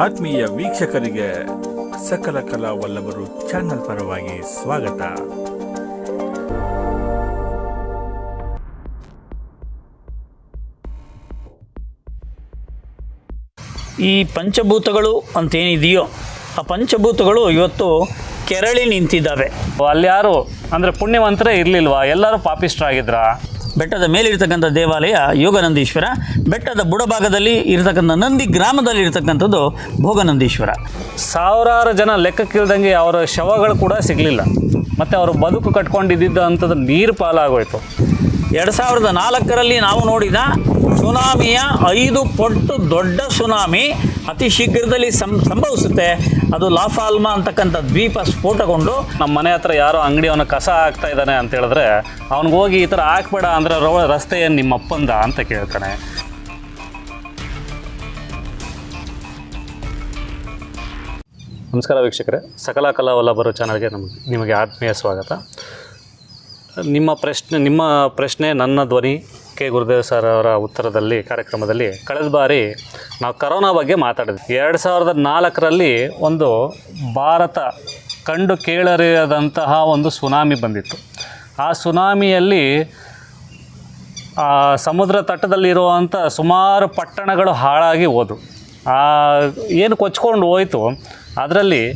ಆತ್ಮೀಯ ವೀಕ್ಷಕರಿಗೆ ಸಕಲ ಕಲಾ ವಲ್ಲಭರು ಚಾನೆಲ್ ಪರವಾಗಿ ಸ್ವಾಗತ. ಈ ಪಂಚಭೂತಗಳು ಅಂತೇನಿದೆಯೋ ಆ ಪಂಚಭೂತಗಳು ಇವತ್ತು ಕೆರಳಿ ನಿಂತಿದ್ದಾವೆ. ಅಲ್ಲಿ ಯಾರು ಅಂದರೆ ಪುಣ್ಯವಂತರೇ ಇರಲಿಲ್ವಾ? ಎಲ್ಲರೂ ಪಾಪಿಷ್ಟ್ರಾಗಿದ್ರಾ ಬೆಟ್ಟದ ಮೇಲಿರ್ತಕ್ಕಂಥ ದೇವಾಲಯ ಯೋಗನಂದೀಶ್ವರ ಬೆಟ್ಟದ ಬುಡಭಾಗದಲ್ಲಿ ಇರತಕ್ಕಂಥ ನಂದಿ ಗ್ರಾಮದಲ್ಲಿ ಇರತಕ್ಕಂಥದ್ದು ಭೋಗನಂದೀಶ್ವರ. ಸಾವಿರಾರು ಜನ ಲೆಕ್ಕಕ್ಕಿಲ್ದಂಗೆ ಅವರ ಶವಗಳು ಕೂಡ ಸಿಗಲಿಲ್ಲ. ಮತ್ತು ಅವರು ಬದುಕು ಕಟ್ಕೊಂಡಿದ್ದಂಥದ್ದು ನೀರು ಪಾಲಾಗೋಯ್ತು. ಎರಡು ಸಾವಿರದ ನಾಲ್ಕರಲ್ಲಿ ನಾವು ನೋಡಿದ ಸುನಾಮಿಯ ಐದು ಪಟ್ಟು ದೊಡ್ಡ ಸುನಾಮಿ ಅತಿ ಶೀಘ್ರದಲ್ಲಿ ಸಂ, ಸಂಭವಿಸುತ್ತೆ. ಅದು ಲಾಫಾಲ್ಮಾ ಅಂತಕ್ಕಂಥ ದ್ವೀಪ ಸ್ಫೋಟಗೊಂಡು ನಮ್ಮ ಮನೆ ಹತ್ರ ಯಾರೋ ಅಂಗಡಿಯವನ ಕಸ ಹಾಕ್ತಾ ಇದ್ದಾನೆ ಅಂತ ಹೇಳಿದ್ರೆ ಅವ್ನಿಗೆ ಹೋಗಿ ಈ ಥರ ಹಾಕ್ಬೇಡ ಅಂದರೆ ರೋ ರಸ್ತೆ ಏನು ನಿಮ್ಮ ಅಪ್ಪಂದ ಅಂತ ಕೇಳ್ತಾನೆ. ನಮಸ್ಕಾರ ವೀಕ್ಷಕರೇ. ಸಕಲ ಕಲಾ ವಲ್ಲಭರು ಚಾನಲ್ಗೆ ನಮಗೆ, ನಿಮಗೆ ಆತ್ಮೀಯ ಸ್ವಾಗತ. ನಿಮ್ಮ ಪ್ರಶ್ನೆ ನಿಮ್ಮ ಪ್ರಶ್ನೆ ನನ್ನ ಧ್ವನಿ. ಕೆ ಗುರುದೇವ್ ಸರ್ ಅವರ ಉತ್ತರದಲ್ಲಿ ಕಾರ್ಯಕ್ರಮದಲ್ಲಿ ಕಳೆದ ಬಾರಿ ನಾವು ಕರೋನಾ ಬಗ್ಗೆ ಮಾತಾಡಿದ್ವಿ. ಎರಡು ಸಾವಿರದ ನಾಲ್ಕರಲ್ಲಿ ಒಂದು ಭಾರತ ಕಂಡು ಕೇಳರಿಯದಂತಹ ಒಂದು ಸುನಾಮಿ ಬಂದಿತ್ತು. ಆ ಸುನಾಮಿಯಲ್ಲಿ, ಆ ಸಮುದ್ರ ತಟ್ಟದಲ್ಲಿರುವಂಥ ಸುಮಾರು ಪಟ್ಟಣಗಳು ಹಾಳಾಗಿ ಹೋದು. ಆ, ಏನು ಕೊಚ್ಕೊಂಡು ಹೋಯಿತು. ಅದರಲ್ಲಿ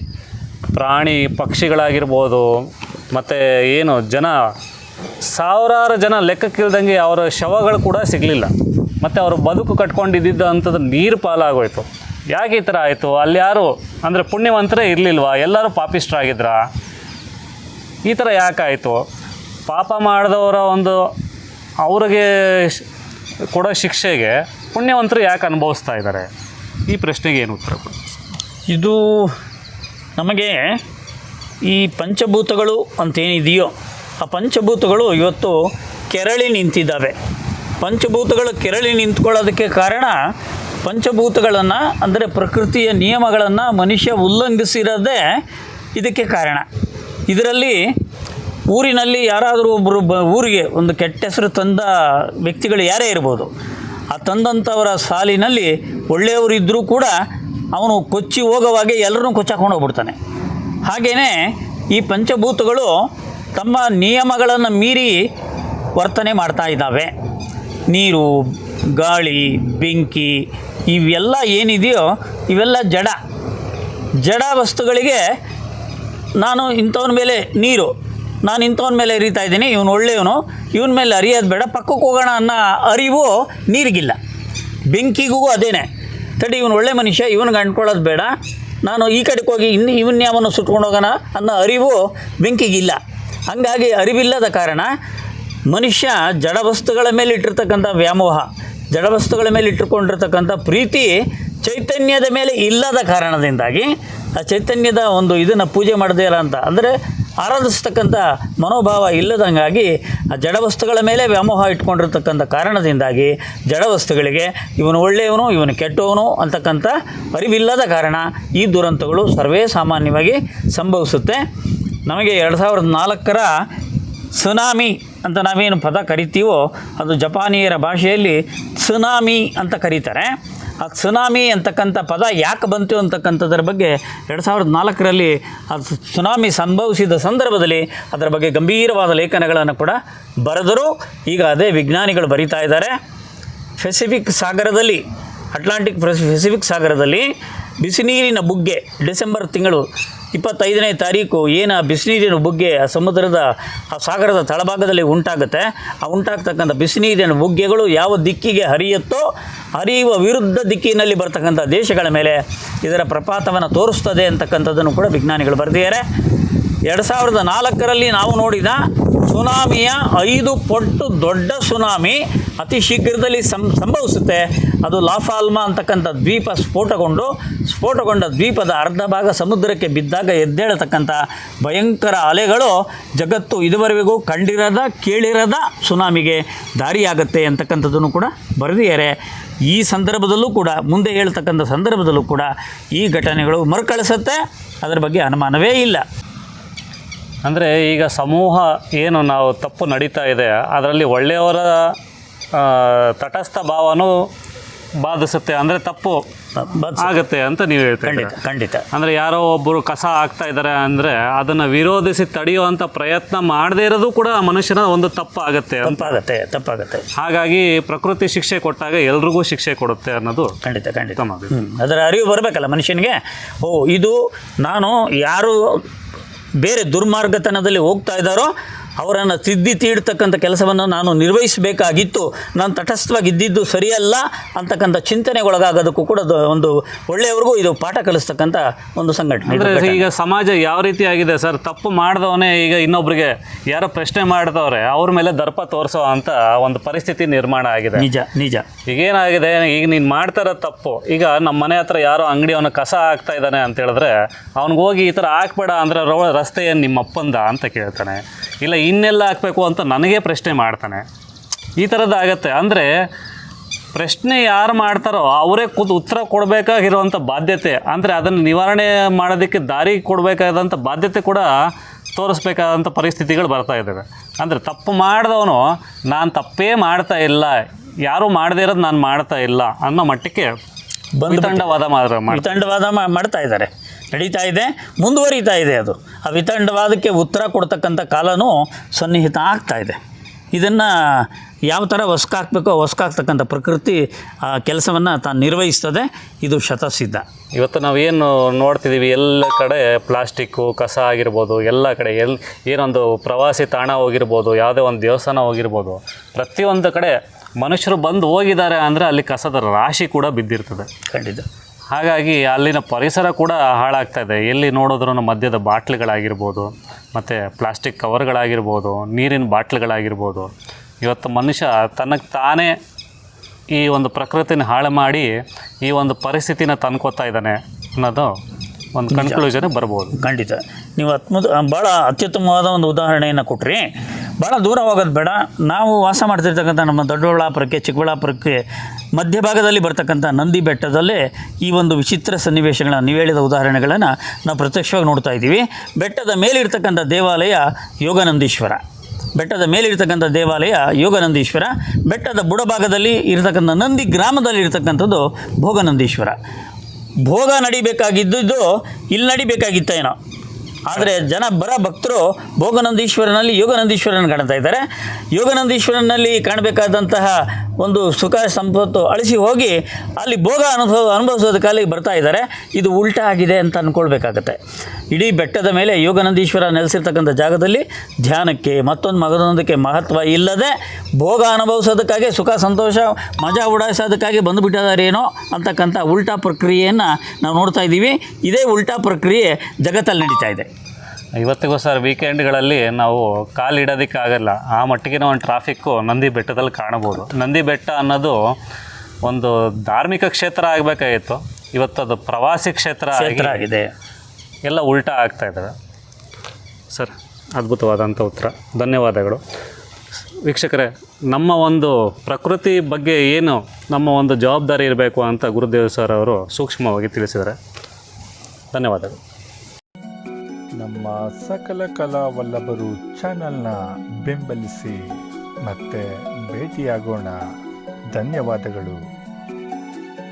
ಪ್ರಾಣಿ ಪಕ್ಷಿಗಳಾಗಿರ್ಬೋದು, ಮತ್ತು ಏನು ಜನ ಸಾವಿರಾರು ಜನ ಲೆಕ್ಕಕ್ಕಿಲ್ದಂಗೆ ಅವರ ಶವಗಳು ಕೂಡ ಸಿಗಲಿಲ್ಲ. ಮತ್ತು ಅವರು ಬದುಕು ಕಟ್ಕೊಂಡಿದ್ದ ಅಂಥದ್ದು ನೀರು ಪಾಲಾಗೋಯ್ತು. ಯಾಕೆ ಈ ಥರ ಆಯಿತು? ಅಲ್ಲಿ ಯಾರು? ಅಂದರೆ ಪುಣ್ಯವಂತರೇ ಇರಲಿಲ್ವಾ? ಎಲ್ಲರೂ ಪಾಪಿಸ್ಟ್ರಾಗಿದ್ರ ಈ ಥರ ಯಾಕಾಯಿತು? ಪಾಪ ಮಾಡಿದವರ ಒಂದು ಅವ್ರಿಗೆ ಕೊಡೋ ಶಿಕ್ಷೆಗೆ ಪುಣ್ಯವಂತರು ಯಾಕೆ ಅನುಭವಿಸ್ತಾ ಇದ್ದಾರೆ? ಈ ಪ್ರಶ್ನೆಗೆ ಏನು ಉತ್ತರ ಇದು ನಮಗೆ ಈ ಪಂಚಭೂತಗಳು ಅಂತೇನಿದೆಯೋ ಆ ಪಂಚಭೂತಗಳು ಇವತ್ತು ಕೆರಳಿ ನಿಂತಿದ್ದಾವೆ. ಪಂಚಭೂತಗಳು ಕೆರಳಿ ನಿಂತ್ಕೊಳ್ಳೋದಕ್ಕೆ ಕಾರಣ ಪಂಚಭೂತಗಳನ್ನು, ಅಂದರೆ ಪ್ರಕೃತಿಯ ನಿಯಮಗಳನ್ನು ಮನುಷ್ಯ ಉಲ್ಲಂಘಿಸಿರೋದೇ ಇದಕ್ಕೆ ಕಾರಣ. ಇದರಲ್ಲಿ ಊರಿನಲ್ಲಿ ಯಾರಾದರೂ ಒಬ್ಬರು ಬ, ಊರಿಗೆ ಒಂದು ಕೆಟ್ಟ ಹೆಸರು ತಂದ ವ್ಯಕ್ತಿಗಳು ಯಾರೇ ಇರ್ಬೋದು, ಆ ತಂದಂಥವರ ಸಾಲಿನಲ್ಲಿ ಒಳ್ಳೆಯವರು ಇದ್ದರೂ ಕೂಡ ಅವನು ಕೊಚ್ಚಿ ಹೋಗೋವಾಗೆ ಎಲ್ಲರನ್ನೂ ಕೊಚ್ಚಾಕೊಂಡು ಹೋಗ್ಬಿಡ್ತಾನೆ. ಹಾಗೆಯೇ ಈ ಪಂಚಭೂತಗಳು ತಮ್ಮ ನಿಯಮಗಳನ್ನು ಮೀರಿ ವರ್ತನೆ ಮಾಡ್ತಾ ಇದ್ದಾವೆ. ನೀರು, ಗಾಳಿ, ಬೆಂಕಿ ಇವೆಲ್ಲ ಏನಿದೆಯೋ ಇವೆಲ್ಲ ಜಡ. ಜಡ ವಸ್ತುಗಳಿಗೆ ನಾನು ಇಂಥವನ ಮೇಲೆ ನೀರು, ನಾನು ಇಂಥವನ ಮೇಲೆ ಅರಿತಾ ಇದ್ದೀನಿ, ಇವನು ಒಳ್ಳೆಯವನು, ಇವನ ಮೇಲೆ ಅರಿಯೋದು ಬೇಡ, ಪಕ್ಕಕ್ಕೆ ಹೋಗೋಣ ಅನ್ನೋ ಅರಿವು ನೀರಿಗಿಲ್ಲ. ಬೆಂಕಿಗೂ ಅದೇನೆ. ತಡಿ, ಇವನು ಒಳ್ಳೆ ಮನುಷ್ಯ, ಇವನಿಗೆ ಅಂಟ್ಕೊಳ್ಳೋದು ಬೇಡ. ನಾನು ಈ ಕಡೆಗೆ ಹೋಗಿ ಇನ್ನು ಇವನ್ಯಾವನ್ನು ಸುಟ್ಕೊಂಡು ಹೋಗೋಣ ಅನ್ನೋ ಅರಿವು ಬೆಂಕಿಗಿಲ್ಲ. ಹಂಗಾಗಿ ಅರಿವಿಲ್ಲದ ಕಾರಣ ಮನುಷ್ಯ ಜಡ ವಸ್ತುಗಳ ಮೇಲೆ ಇಟ್ಟಿರ್ತಕ್ಕಂಥ ವ್ಯಾಮೋಹ, ಜಡ ವಸ್ತುಗಳ ಮೇಲೆ ಇಟ್ಟುಕೊಂಡಿರ್ತಕ್ಕಂಥ ಪ್ರೀತಿ ಚೈತನ್ಯದ ಮೇಲೆ ಇಲ್ಲದ ಕಾರಣದಿಂದಾಗಿ ಆ ಚೈತನ್ಯದ ಒಂದು ಇದನ್ನು ಪೂಜೆ ಮಾಡದೇ ಇಲ್ಲ ಅಂತ. ಅಂದರೆ ಆರಾಧಿಸ್ತಕ್ಕಂಥ ಮನೋಭಾವ ಇಲ್ಲದಂಗಾಗಿ ಆ ಜಡ ವಸ್ತುಗಳ ಮೇಲೆ ವ್ಯಾಮೋಹ ಇಟ್ಕೊಂಡಿರ್ತಕ್ಕಂಥ ಕಾರಣದಿಂದಾಗಿ ಜಡ ವಸ್ತುಗಳಿಗೆ ಇವನು ಒಳ್ಳೆಯವನು, ಇವನು ಕೆಟ್ಟವನು ಅಂತಕ್ಕಂಥ ಅರಿವಿಲ್ಲದ ಕಾರಣ ಈ ದುರಂತಗಳು ಸರ್ವೇ ಸಾಮಾನ್ಯವಾಗಿ ಸಂಭವಿಸುತ್ತೆ. ನಮಗೆ ಎರಡು ಸಾವಿರದ ನಾಲ್ಕರ ಸುನಾಮಿ ಅಂತ ನಾವೇನು ಪದ ಕರಿತೀವೋ ಅದು ಜಪಾನಿಯರ ಭಾಷೆಯಲ್ಲಿ ಸುನಾಮಿ ಅಂತ ಕರೀತಾರೆ. ಆ ಸುನಾಮಿ ಅಂತಕ್ಕಂಥ ಪದ ಯಾಕೆ ಬಂತು ಅಂತಕ್ಕಂಥದ್ರ ಬಗ್ಗೆ ಎರಡು ಸಾವಿರದ ನಾಲ್ಕರಲ್ಲಿ ಅದು ಸುನಾಮಿ ಸಂಭವಿಸಿದ ಸಂದರ್ಭದಲ್ಲಿ ಅದರ ಬಗ್ಗೆ ಗಂಭೀರವಾದ ಲೇಖನಗಳನ್ನು ಕೂಡ ಬರೆದರು. ಈಗ ಅದೇ ವಿಜ್ಞಾನಿಗಳು ಬರೀತಾ ಇದ್ದಾರೆ. ಪೆಸಿಫಿಕ್ ಸಾಗರದಲ್ಲಿ, ಅಟ್ಲಾಂಟಿಕ್ ಪೆಸಿ- ಪೆಸಿಫಿಕ್ ಸಾಗರದಲ್ಲಿ ಬಿಸಿನೀರಿನ ಬುಗ್ಗೆ, ಡಿಸೆಂಬರ್ ತಿಂಗಳು ಇಪ್ಪತ್ತೈದನೇ ತಾರೀಕು ಏನು ಆ ಬಿಸಿನೀರಿನ ಬುಗ್ಗೆ ಆ ಸಮುದ್ರದ ಆ ಸಾಗರದ ತಳಭಾಗದಲ್ಲಿ ಉಂಟಾಗುತ್ತೆ. ಆ ಉಂಟಾಗ್ತಕ್ಕಂಥ ಬಿಸಿನೀರಿನ ಬುಗ್ಗೆಗಳು ಯಾವ ದಿಕ್ಕಿಗೆ ಹರಿಯುತ್ತೋ, ಹರಿಯುವ ವಿರುದ್ಧ ದಿಕ್ಕಿನಲ್ಲಿ ಬರ್ತಕ್ಕಂಥ ದೇಶಗಳ ಮೇಲೆ ಇದರ ಪ್ರಪಾತವನ್ನು ತೋರಿಸ್ತದೆ ಅಂತಕ್ಕಂಥದ್ದನ್ನು ಕೂಡ ವಿಜ್ಞಾನಿಗಳು ಬರೆದಿದ್ದಾರೆ. ಎರಡು ಸಾವಿರದ ನಾಲ್ಕರಲ್ಲಿ ನಾವು ನೋಡಿದ ಸುನಾಮಿಯ ಐದು ಪಟ್ಟು ದೊಡ್ಡ ಸುನಾಮಿ ಅತಿ ಶೀಘ್ರದಲ್ಲಿ ಸಂ, ಸಂಭವಿಸುತ್ತೆ. ಅದು ಲಾಫಾಲ್ಮಾ ಅಂತಕ್ಕಂಥ ದ್ವೀಪ ಸ್ಫೋಟಗೊಂಡು, ಸ್ಫೋಟಗೊಂಡ ದ್ವೀಪದ ಅರ್ಧ ಭಾಗ ಸಮುದ್ರಕ್ಕೆ ಬಿದ್ದಾಗ ಎದ್ದೇಳತಕ್ಕಂಥ ಭಯಂಕರ ಅಲೆಗಳು ಜಗತ್ತು ಇದುವರೆಗೂ ಕಂಡಿರದ, ಕೇಳಿರದ ಸುನಾಮಿಗೆ ದಾರಿಯಾಗತ್ತೆ ಅಂತಕ್ಕಂಥದ್ದನ್ನು ಕೂಡ ಬರೆದಿದ್ದಾರೆ. ಈ ಸಂದರ್ಭದಲ್ಲೂ ಕೂಡ, ಮುಂದೆ ಹೇಳ್ತಕ್ಕಂಥ ಸಂದರ್ಭದಲ್ಲೂ ಕೂಡ ಈ ಘಟನೆಗಳು ಮರುಕಳಿಸುತ್ತೆ. ಅದರ ಬಗ್ಗೆ ಅನುಮಾನವೇ ಇಲ್ಲ. ಅಂದರೆ ಈಗ ಸಮೂಹ ಏನು ನಾವು ತಪ್ಪು ನಡೀತಾ ಇದೆ ಅದರಲ್ಲಿ ಒಳ್ಳೆಯವರ ತಟಸ್ಥ ಭಾವನೂ ಬಾಧಿಸುತ್ತೆ ಅಂದರೆ ತಪ್ಪು ಆಗುತ್ತೆ ಅಂತ ನೀವು ಹೇಳ್ತೀರಿ ಖಂಡಿತ ಖಂಡಿತ. ಅಂದರೆ ಯಾರೋ ಒಬ್ಬರು ಕಸ ಆಗ್ತಾ ಇದ್ದಾರೆ ಅಂದರೆ ಅದನ್ನು ವಿರೋಧಿಸಿ ತಡೆಯುವಂಥ ಪ್ರಯತ್ನ ಮಾಡದೇ ಇರೋದು ಕೂಡ ಮನುಷ್ಯನ ಒಂದು ತಪ್ಪು ಆಗುತ್ತೆ ತಪ್ಪಾಗುತ್ತೆ ತಪ್ಪಾಗತ್ತೆ. ಹಾಗಾಗಿ ಪ್ರಕೃತಿ ಶಿಕ್ಷೆ ಕೊಟ್ಟಾಗ ಎಲ್ರಿಗೂ ಶಿಕ್ಷೆ ಕೊಡುತ್ತೆ ಅನ್ನೋದು ಖಂಡಿತ ಖಂಡಿತ. ಅದರ ಅರಿವು ಬರಬೇಕಲ್ಲ ಮನುಷ್ಯನಿಗೆ? ಓ ಇದು ನಾನು ಯಾರು ಬೇರೆ ದುರ್ಮಾರ್ಗತನದಲ್ಲಿ ಹೋಗ್ತಾ ಇದ್ದಾರೋ ಅವರನ್ನು ತಿದ್ದಿ ತೀಡ್ತಕ್ಕಂಥ ಕೆಲಸವನ್ನು ನಾನು ನಿರ್ವಹಿಸಬೇಕಾಗಿತ್ತು. ನಾನು ತಟಸ್ಥವಾಗಿ ಇದ್ದಿದ್ದು ಸರಿಯಲ್ಲ ಅಂತಕ್ಕಂಥ ಚಿಂತನೆಗೊಳಗಾಗೋದಕ್ಕೂ ಕೂಡ ಒಂದು ಒಳ್ಳೆಯವ್ರಿಗೂ ಇದು ಪಾಠ ಕಲಿಸ್ತಕ್ಕಂಥ ಒಂದು ಸಂಘಟನೆ. ಅಂದರೆ ಈಗ ಸಮಾಜ ಯಾವ ರೀತಿ ಆಗಿದೆ ಸರ್? ತಪ್ಪು ಮಾಡಿದವನೇ ಈಗ ಇನ್ನೊಬ್ರಿಗೆ ಯಾರೋ ಪ್ರಶ್ನೆ ಮಾಡಿದವ್ರೆ ಅವ್ರ ಮೇಲೆ ದರ್ಪ ತೋರಿಸೋ ಅಂತ ಒಂದು ಪರಿಸ್ಥಿತಿ ನಿರ್ಮಾಣ ಆಗಿದೆ. ನಿಜ ನಿಜ. ಈಗೇನಾಗಿದೆ? ಈಗ ನೀನು ಮಾಡ್ತಾರ ತಪ್ಪು. ಈಗ ನಮ್ಮ ಮನೆ ಹತ್ರ ಯಾರೋ ಅಂಗಡಿಯವನ ಕಸ ಹಾಕ್ತಾ ಇದ್ದಾನೆ ಅಂತ ಹೇಳಿದ್ರೆ ಅವ್ನಿಗೆ ಹೋಗಿ ಈ ಥರ ಹಾಕ್ಬೇಡ ಅಂದರೆ ರೋ ರಸ್ತೆ ಏನು ನಿಮ್ಮ ಅಪ್ಪಂದ ಅಂತ ಕೇಳ್ತಾನೆ. ಇಲ್ಲ ಇನ್ನೆಲ್ಲ ಹಾಕಬೇಕು ಅಂತ ನನಗೆ ಪ್ರಶ್ನೆ ಮಾಡ್ತಾನೆ. ಈ ಥರದ್ದಾಗತ್ತೆ ಅಂದರೆ ಪ್ರಶ್ನೆ ಯಾರು ಮಾಡ್ತಾರೋ ಅವರೇ ಕೂತು ಉತ್ತರ ಕೊಡಬೇಕಾಗಿರುವಂಥ ಬಾಧ್ಯತೆ. ಅಂದರೆ ಅದನ್ನು ನಿವಾರಣೆ ಮಾಡೋದಕ್ಕೆ ದಾರಿ ಕೊಡಬೇಕಾದಂಥ ಬಾಧ್ಯತೆ ಕೂಡ ತೋರಿಸ್ಬೇಕಾದಂಥ ಪರಿಸ್ಥಿತಿಗಳು ಬರ್ತಾ ಇದ್ದಾವೆ. ಅಂದರೆ ತಪ್ಪು ಮಾಡಿದವನು ನಾನು ತಪ್ಪೇ ಮಾಡ್ತಾ ಇಲ್ಲ ಯಾರೂ ಮಾಡದೇ ಇರೋದು ನಾನು ಮಾಡ್ತಾ ಇಲ್ಲ ಅನ್ನೋ ಮಟ್ಟಕ್ಕೆ ಬಂದು ತಂಡವಾದ ಮಾತ್ರ ಮಾಡ್ತಾ ಇದ್ದಾರೆ. ನಡೀತಾ ಇದೆ ಮುಂದುವರಿತಾ ಇದೆ ಅದು. ಆ ವಿತಂಡವಾದಕ್ಕೆ ಉತ್ತರ ಕೊಡ್ತಕ್ಕಂಥ ಕಾಲನೂ ಸನ್ನಿಹಿತ ಆಗ್ತಾ ಇದೆ. ಇದನ್ನು ಯಾವ ಥರ ಹೊಸ್ಕಾಕ್ಬೇಕೋ ಹೊಸ್ಕಾಕ್ತಕ್ಕಂಥ ಪ್ರಕೃತಿ ಆ ಕೆಲಸವನ್ನು ತಾನು ನಿರ್ವಹಿಸ್ತದೆ ಇದು ಶತಸಿದ್ಧ. ಇವತ್ತು ನಾವೇನು ನೋಡ್ತಿದ್ದೀವಿ ಎಲ್ಲ ಕಡೆ ಪ್ಲಾಸ್ಟಿಕ್ಕು ಕಸ ಆಗಿರ್ಬೋದು ಎಲ್ಲ ಕಡೆ ಎಲ್ ಏನೊಂದು ಪ್ರವಾಸಿ ತಾಣ ಹೋಗಿರ್ಬೋದು ಯಾವುದೇ ಒಂದು ದೇವಸ್ಥಾನ ಹೋಗಿರ್ಬೋದು ಪ್ರತಿಯೊಂದು ಕಡೆ ಮನುಷ್ಯರು ಬಂದು ಹೋಗಿದ್ದಾರೆ ಅಂದರೆ ಅಲ್ಲಿ ಕಸದ ರಾಶಿ ಕೂಡ ಬಿದ್ದಿರ್ತದೆ. ಖಂಡಿತ. ಹಾಗಾಗಿ ಅಲ್ಲಿನ ಪರಿಸರ ಕೂಡ ಹಾಳಾಗ್ತಾ ಇದೆ. ಎಲ್ಲಿ ನೋಡಿದ್ರೂ ಮದ್ಯದ ಬಾಟ್ಲುಗಳಾಗಿರ್ಬೋದು ಮತ್ತು ಪ್ಲಾಸ್ಟಿಕ್ ಕವರ್ಗಳಾಗಿರ್ಬೋದು ನೀರಿನ ಬಾಟ್ಲುಗಳಾಗಿರ್ಬೋದು ಇವತ್ತು ಮನುಷ್ಯ ತನಗೆ ತಾನೇ ಈ ಒಂದು ಪ್ರಕೃತಿನ ಹಾಳು ಮಾಡಿ ಈ ಒಂದು ಪರಿಸ್ಥಿತಿನ ತಂದ್ಕೊತಾ ಇದ್ದಾನೆ ಅನ್ನೋದು ಒಂದು ಕನ್ಕ್ಲೂಷನ್ ಬರ್ಬೋದು. ಖಂಡಿತ. ನೀವು ಅತ್ಮ ಭಾಳ ಅತ್ಯುತ್ತಮವಾದ ಒಂದು ಉದಾಹರಣೆಯನ್ನು ಕೊಟ್ರಿ. ಭಾಳ ದೂರ ಹೋಗೋದು ಬೇಡ. ನಾವು ವಾಸ ಮಾಡ್ತಿರ್ತಕ್ಕಂಥ ನಮ್ಮ ದೊಡ್ಡಬಳ್ಳಾಪುರಕ್ಕೆ, ಚಿಕ್ಕಬಳ್ಳಾಪುರಕ್ಕೆ ಮಧ್ಯಭಾಗದಲ್ಲಿ ಬರ್ತಕ್ಕಂಥ ನಂದಿ ಬೆಟ್ಟದಲ್ಲೇ ಈ ಒಂದು ವಿಚಿತ್ರ ಸನ್ನಿವೇಶಗಳನ್ನು ನೀವು ಹೇಳಿದ ಉದಾಹರಣೆಗಳನ್ನು ನಾವು ಪ್ರತ್ಯಕ್ಷವಾಗಿ ನೋಡ್ತಾ ಇದ್ದೀವಿ. ಬೆಟ್ಟದ ಮೇಲಿರ್ತಕ್ಕಂಥ ದೇವಾಲಯ ಯೋಗನಂದೀಶ್ವರ. ಬೆಟ್ಟದ ಮೇಲಿರ್ತಕ್ಕಂಥ ದೇವಾಲಯ ಯೋಗನಂದೀಶ್ವರ. ಬೆಟ್ಟದ ಬುಡಭಾಗದಲ್ಲಿ ಇರತಕ್ಕಂಥ ನಂದಿ ಗ್ರಾಮದಲ್ಲಿ ಇರತಕ್ಕಂಥದ್ದು ಭೋಗನಂದೀಶ್ವರ. ಭೋಗ ನಡಿಬೇಕಾಗಿದ್ದು ಇಲ್ಲಿ ನಡಿಬೇಕಾಗಿತ್ತೇನೋ. ಆದರೆ ಜನ ಬರ ಭಕ್ತರು ಭೋಗನಂದೀಶ್ವರನಲ್ಲಿ ಯೋಗನಂದೀಶ್ವರನ ಕಾಣ್ತಾ ಇದ್ದಾರೆ. ಯೋಗನಂದೀಶ್ವರನಲ್ಲಿ ಕಾಣಬೇಕಾದಂತಹ ಒಂದು ಸುಖ ಸಂಪತ್ತು ಅಳಿಸಿ ಹೋಗಿ ಅಲ್ಲಿ ಭೋಗ ಅನುಭವ ಅನುಭವಿಸೋದಕ್ಕಾಗಿ ಬರ್ತಾ ಇದ್ದಾರೆ. ಇದು ಉಲ್ಟಾ ಆಗಿದೆ ಅಂತ ಅಂದ್ಕೊಳ್ಬೇಕಾಗತ್ತೆ ಇಡೀ ಬೆಟ್ಟದ ಮೇಲೆ ಯೋಗನಂದೀಶ್ವರ ನೆಲೆಸಿರ್ತಕ್ಕಂಥ ಜಾಗದಲ್ಲಿ ಧ್ಯಾನಕ್ಕೆ ಮತ್ತೊಂದು ಮಗದೊಂದಕ್ಕೆ ಮಹತ್ವ ಇಲ್ಲದೆ ಭೋಗ ಅನುಭವಿಸೋದಕ್ಕಾಗಿ, ಸುಖ ಸಂತೋಷ, ಮಜಾ ಉಡಾಯಿಸೋದಕ್ಕಾಗಿ ಬಂದುಬಿಟ್ಟಿದಾರೇನೋ ಅಂತಕ್ಕಂಥ ಉಲ್ಟಾ ಪ್ರಕ್ರಿಯೆಯನ್ನು ನಾವು ನೋಡ್ತಾ ಇದ್ದೀವಿ. ಇದೇ ಉಲ್ಟಾ ಪ್ರಕ್ರಿಯೆ ಜಗತ್ತಲ್ಲಿ ನಡೀತಾ ಇದೆ. ಇವತ್ತಿಗೂ ಸರ್ ವೀಕೆಂಡ್ಗಳಲ್ಲಿ ನಾವು ಕಾಲಿಡೋದಕ್ಕಾಗಲ್ಲ ಆ ಮಟ್ಟಿಗೆ ಒಂದು ಟ್ರಾಫಿಕ್ಕು ನಂದಿ ಬೆಟ್ಟದಲ್ಲಿ ಕಾಣಬೋದು. ನಂದಿ ಬೆಟ್ಟ ಅನ್ನೋದು ಒಂದು ಧಾರ್ಮಿಕ ಕ್ಷೇತ್ರ ಆಗಬೇಕಾಗಿತ್ತು. ಇವತ್ತು ಅದು ಪ್ರವಾಸಿ ಕ್ಷೇತ್ರ ಕ್ಷೇತ್ರ ಆಗಿದೆ. ಎಲ್ಲ ಉಲ್ಟಾ ಆಗ್ತಾ ಇದ್ದಾವೆ ಸರ್ ಅದ್ಭುತವಾದಂಥ ಉತ್ತರ. ಧನ್ಯವಾದಗಳು. ವೀಕ್ಷಕರೇ ನಮ್ಮ ಒಂದು ಪ್ರಕೃತಿ ಬಗ್ಗೆ ಏನು ನಮ್ಮ ಒಂದು ಜವಾಬ್ದಾರಿ ಇರಬೇಕು ಅಂತ ಗುರುದೇವ್ ಸರ್ ಅವರು ಸೂಕ್ಷ್ಮವಾಗಿ ತಿಳಿಸಿದ್ದಾರೆ. ಧನ್ಯವಾದಗಳು. ನಮ್ಮ ಸಕಲ ಕಲಾವಲ್ಲಭರು ಚಾನಲ್ನ ಬೆಂಬಲಿಸಿ ಮತ್ತೆ ಭೇಟಿಯಾಗೋಣ. ಧನ್ಯವಾದಗಳು.